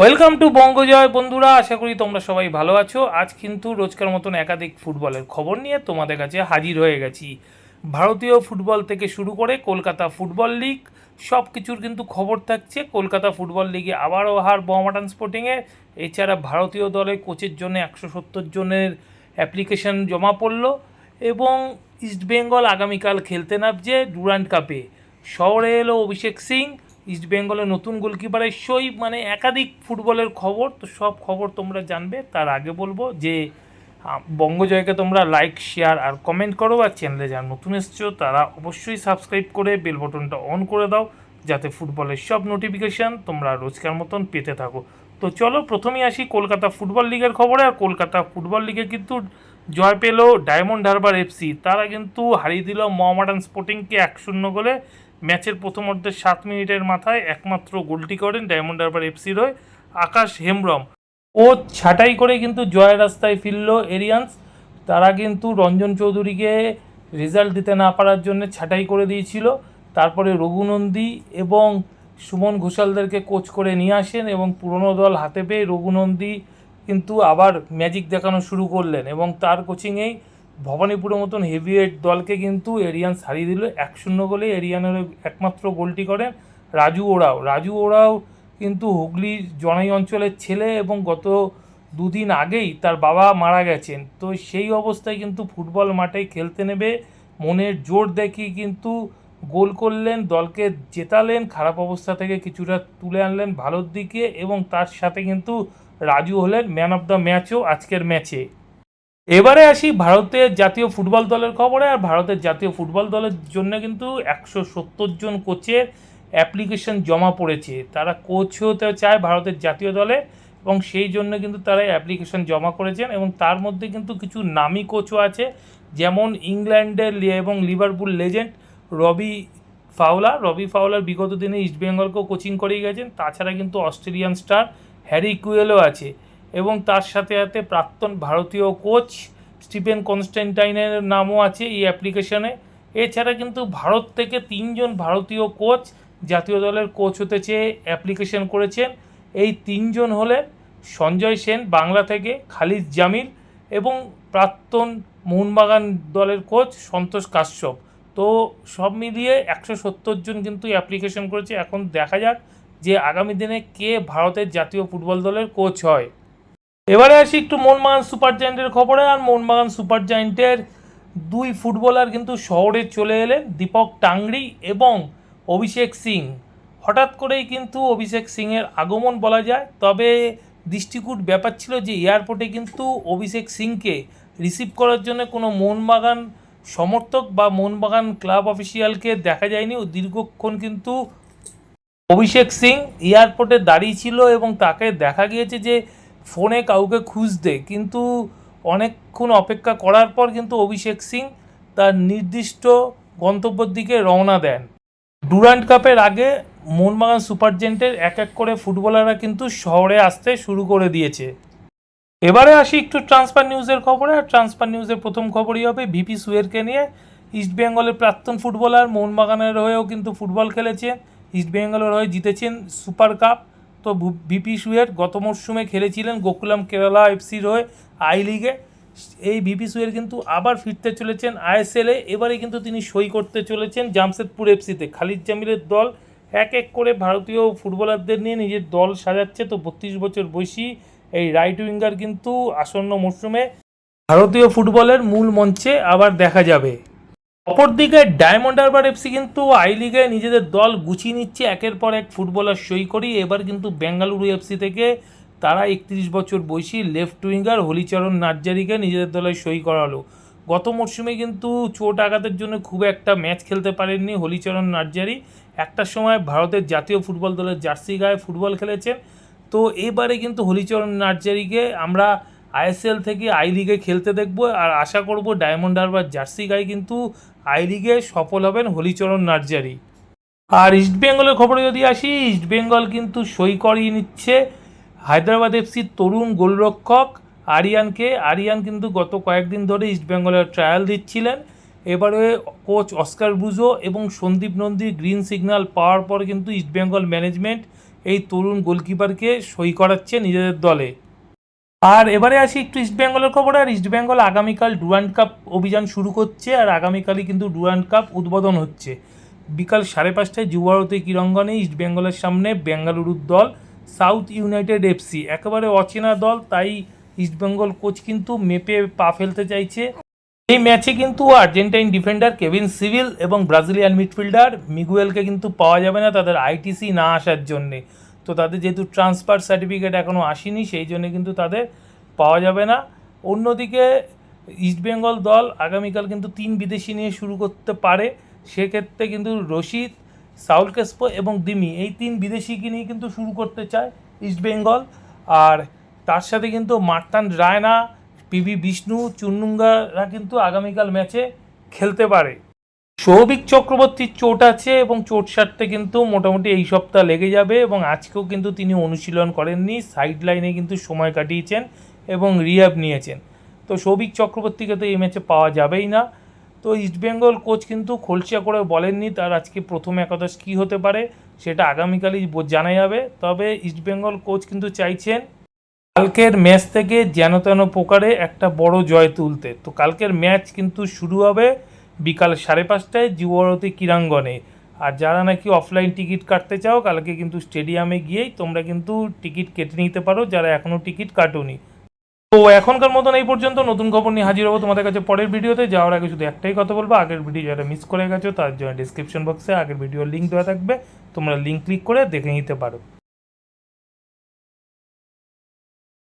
Welcome to বঙ্গজয় বন্ধুরা, আশা করি তোমরা সবাই ভালো আছো। আজ কিন্তু রোজকার মতন একাধিক ফুটবলের খবর নিয়ে তোমাদের কাছে হাজির হয়ে গেছি। ভারতীয় ফুটবল থেকে শুরু করে কলকাতা ফুটবল লিগ সব কিছুর কিন্তু খবর থাকছে। কলকাতা ফুটবল লিগে আবারও হার বহমাটান স্পোর্টিংয়ে এছাড়া ভারতীয় দলে কোচের জন্য একশো সত্তর জনের অ্যাপ্লিকেশন জমা পড়ল এবং ইস্টবেঙ্গল আগামীকাল খেলতে নামছে ডুরান্ড কাপে শহরে এলো অভিষেক সিং ইস্টবেঙ্গলের নতুন গোলকিপারের সই মানে একাধিক ফুটবলের খবর, তো সব খবর তোমরা জানবে, তার আগে বলব যে বঙ্গজয়কে তোমরা লাইক শেয়ার আর কমেন্ট করো, আর চ্যানেলে যারা নতুন এসছো, তারা অবশ্যই সাবস্ক্রাইব করে বেল বটনটা অন করে দাও, যাতে ফুটবলের সব নোটিফিকেশান তোমরা রোজকার মতন পেতে থাকো। তো চলো, প্রথমেই আসি কলকাতা ফুটবল লিগের খবরে, আর কলকাতা ফুটবল লিগে কিন্তু জয় পেল ডায়মন্ড হারবার এফসি তারা কিন্তু হারিয়ে দিল মোহামেডান স্পোর্টিংকে এক শূন্য গোলে। ম্যাচের প্রথম অর্ধের সাত মিনিটের মাথায় একমাত্র গোলটি করেন ডায়মন্ড হারবার এফসির হয়ে আকাশ হেমব্রম। ও ছাঁটাই করে কিন্তু জয়ের রাস্তায় ফিরল এরিয়ান্স। তারা কিন্তু রঞ্জন চৌধুরীকে রেজাল্ট দিতে না পারার জন্য ছাঁটাই করে দিয়েছিল। তারপরে রঘুনন্দী এবং সুমন ঘোষালদেরকে কোচ করে নিয়ে আসেন এবং পুরনো দল হাতে পেয়ে রঘুনন্দী কিন্তু আবার ম্যাজিক দেখানো শুরু করলেন এবং তার কোচিংয়েই ভবানীপুরের মতন হেভিওয়েট দলকে কিন্তু এরিয়ান সারিয়ে দিল। এক শূন্য গোলে এরিয়ানের একমাত্র গোলটি করেন রাজু ওরাও। রাজু ওরাও কিন্তু হুগলি জনাই অঞ্চলের ছেলে এবং গত দুদিন আগেই তার বাবা মারা গেছেন। তো সেই অবস্থায় কিন্তু ফুটবল মাঠে খেলতে নেবে, মনের জোর দেখিয়ে কিন্তু গোল করলেন, দলকে জেতালেন, খারাপ অবস্থা থেকে কিছুটা তুলে আনলেন ভালোর দিকে এবং তার সাথে কিন্তু রাজু হলেন ম্যান অফ দ্য ম্যাচও আজকের ম্যাচে এবারে আসি ভারতের জাতীয় ফুটবল দলের খবরে, আর ভারতের জাতীয় ফুটবল দলের জন্য কিন্তু একশো সত্তর জন কোচের অ্যাপ্লিকেশন জমা পড়েছে। তারা কোচ হতে চায় ভারতের জাতীয় দলে এবং সেই জন্য কিন্তু তারা অ্যাপ্লিকেশন জমা করেছেন এবং তার মধ্যে কিন্তু কিছু নামি কোচও আছে, যেমন ইংল্যান্ডের এবং Liverpool legend Robbie Fowler Robbie Fowler বিগত দিনে ইস্টবেঙ্গলকেও কোচিং করেই গেছেন। তাছাড়া কিন্তু অস্ট্রেলিয়ান স্টার হ্যারি কুয়েলও আছে। এবং তার সাথে সাথে প্রাক্তন ভারতীয় কোচ স্টিফেন কনস্ট্যান্টাইনের নামও আছে এই অ্যাপ্লিকেশনে। এছাড়া কিন্তু ভারত থেকে তিনজন ভারতীয় কোচ জাতীয় দলের কোচ হতে চেয়ে অ্যাপ্লিকেশন করেছেন। এই তিনজন হলেন সঞ্জয় সেন বাংলা থেকে, খালিদ জামিল এবং প্রাক্তন মোহনবাগান দলের কোচ সন্তোষ কাশ্যপ। তো সব মিলিয়ে একশো সত্তর জন কিন্তু অ্যাপ্লিকেশন করেছে। এখন দেখা যাক যে আগামী দিনে কে ভারতের জাতীয় ফুটবল দলের কোচ হয়। এবারে আসি একটু মোহনবাগান সুপার জায়েন্টের খবরে, আর মোহনবাগান সুপার জায়েন্টের দুই ফুটবলার কিন্তু শহরে চলে এলেন, দীপক টাংরি এবং অভিষেক সিং। হঠাৎ করেই কিন্তু অভিষেক সিংয়ের আগমন বলা যায়, তবে দৃষ্টিকূট ব্যাপার ছিল যে এয়ারপোর্টে কিন্তু অভিষেক সিংকে রিসিভ করার জন্য কোনো মোহনবাগান সমর্থক বা মোহনবাগান ক্লাব অফিসিয়ালকে দেখা যায়নি ও দীর্ঘক্ষণ কিন্তু অভিষেক সিং এয়ারপোর্টে দাঁড়িয়ে ছিল এবং তাকে দেখা গিয়েছে যে ফোনে কাউকে খুঁজতে, কিন্তু অনেকক্ষণ অপেক্ষা করার পর কিন্তু অভিষেক সিং তার নির্দিষ্ট গন্তব্যের দিকে রওনা দেন। ডুরান্ড কাপের আগে মোহনবাগান সুপারজেন্টের এক এক করে ফুটবলাররা কিন্তু শহরে আসতে শুরু করে দিয়েছে। এবারে আসি একটু ট্রান্সফার নিউজের খবরে। আর ট্রান্সফার নিউজের প্রথম খবরই হবে ভিপি সুয়েরকে নিয়ে। ইস্টবেঙ্গলের প্রাক্তন ফুটবলার মোহনবাগানের হয়েও কিন্তু ফুটবল খেলেছেন। ইস্টবেঙ্গলের হয়ে জিতেছেন সুপার কাপ। তো ভিপি সুয়ের গত মরশুমে খেলেছিলেন গোকুলাম কেরালা এফসির হয়ে আই লিগে। এই ভিপি সুয়ের কিন্তু আবার ফিরতে চলেছেন আইএসএলে এবারে কিন্তু তিনি সই করতে চলেছেন জামশেদপুর এফসিতে। খালিদ জামিলের দল এক এক করে ভারতীয় ফুটবলারদের নিয়ে নিজের দল সাজাচ্ছে। তো বত্রিশ বছর বয়সী এই রাইট উইঙ্গার কিন্তু আসন্ন মরশুমে ভারতীয় ফুটবলের মূল মঞ্চে আবার দেখা যাবে। অপরদিকে, ডায়মন্ড হারবার এফসি কিন্তু আই লিগে নিজেদের দল গুছিয়ে নিচ্ছে, একের পর এক ফুটবলার সই করি এবার কিন্তু বেঙ্গালুরু এফসি থেকে তারা একত্রিশ বছর বয়সী লেফট উইঙ্গার হলিচরণ নার্জারিকে নিজেদের দলে সই করালো। গত মরশুমে কিন্তু চোট আঘাতের জন্য খুব একটা ম্যাচ খেলতে পারেননি হলিচরণ নার্জারি। একটা সময় ভারতের জাতীয় ফুটবল দলের জার্সি গায়ে ফুটবল খেলেছেন। তো এবারে কিন্তু হলিচরণ নার্জারিকে আমরা আইএসএল থেকে আই লিগে খেলতে দেখব, আর আশা করব ডায়মন্ড হারবার জার্সি গায়ে কিন্তু আই লিগে সফল হবেন হলিচরণ নার্জারি। আর ইস্টবেঙ্গলের খবরে যদি আসি ইস্টবেঙ্গল কিন্তু সই করিয়ে নিচ্ছে হায়দ্রাবাদ এফসির তরুণ গোলরক্ষক আরিয়ানকে। আরিয়ান কিন্তু গত কয়েকদিন ধরে ইস্টবেঙ্গলের ট্রায়াল দিচ্ছিলেন। এবারে কোচ অস্কার বুজো এবং সন্দীপ নন্দী গ্রিন সিগন্যাল পাওয়ার পর কিন্তু ইস্টবেঙ্গল ম্যানেজমেন্ট এই তরুণ গোলকিপারকে সই করাচ্ছে নিজেদের দলে। আর এবারে আসি একটু ইস্ট বেঙ্গলের খবর। আর ইস্ট বেঙ্গল আগামীকাল ডুয়ান্ড কাপ অভিযান শুরু করছে, আর আগামীকালই কিন্তু ডুয়ান্ড কাপ উদ্বোধন হচ্ছে। বিকাল সাড়ে পাঁচটায় যুবভারতী ক্রীড়াঙ্গনে ইস্ট বেঙ্গলের সামনে বেঙ্গালুরুর দল সাউথ ইউনাইটেড এফসি একেবারে অচেনা দল, তাই ইস্ট বেঙ্গল কোচ কিন্তু মেপে পা ফেলতে চাইছে। এই ম্যাচে কিন্তু আর্জেন্টাইন ডিফেন্ডার কেভিন সিভিল এবং ব্রাজিলিয়ান মিডফিল্ডার মিগুয়েলকে কিন্তু পাওয়া যাবে না তাদের আইটিসি না আসার জন্যে। তো তাদের যেহেতু ট্রান্সফার সার্টিফিকেট এখনও আসেনি, সেই জন্য কিন্তু তাদের পাওয়া যাবে না। অন্যদিকে ইস্টবেঙ্গল দল আগামীকাল কিন্তু তিন বিদেশি নিয়ে শুরু করতে পারে। সেক্ষেত্রে কিন্তু রশিদ সাউল কেসপো এবং দিমি এই তিন বিদেশিকে নিয়ে কিন্তু শুরু করতে চায় ইস্টবেঙ্গল আর তার সাথে কিন্তু মার্তান রায়না পিভি বিষ্ণু, চুন্নুঙ্গারা কিন্তু আগামীকাল ম্যাচে খেলতে পারে। সৌভিক চক্রবর্তীর চোট আছে এবং চোট সারতে কিন্তু মোটামুটি এই সপ্তাহ লেগে যাবে এবং আজকেও কিন্তু তিনি অনুশীলন করেননি সাইড লাইনে কিন্তু সময় কাটিয়েছেন এবং রিহাব নিয়েছেন। তো সৌভিক চক্রবর্তীকে তো এই ম্যাচে পাওয়া যাবেই না। তো ইস্টবেঙ্গল কোচ কিন্তু খোলসা করে বলেননি তার আজকে প্রথম একাদশ কী হতে পারে সেটা আগামীকালই জানা যাবে। তবে ইস্টবেঙ্গল কোচ কিন্তু চাইছেন কালকের ম্যাচ থেকে যেন তেন প্রকারে একটা বড় জয় তুলতে। তো কালকের ম্যাচ কিন্তু শুরু হবে বিকাল সাড়ে পাঁচটায় যুবভারতী ক্রীড়াঙ্গনে। আর যারা নাকি অফলাইন টিকিট কাটতে চাও, কালকে কিন্তু স্টেডিয়ামে গিয়েই তোমরা কিন্তু টিকিট কেটে নিতে পারো, যারা এখনও টিকিট কাটোনি। তো এখনকার মতন এই পর্যন্ত, নতুন খবর নিয়ে হাজির হব তোমাদের কাছে পরের ভিডিওতে। যাওয়ার আগে শুধু একটাই কথা বলব, আগের ভিডিও যারা মিস করে গেছো, তার জন্য ডিসক্রিপশন বক্সে আগের ভিডিওর লিঙ্ক দেওয়া থাকবে। তোমরা লিঙ্ক ক্লিক করে দেখে নিতে পারো।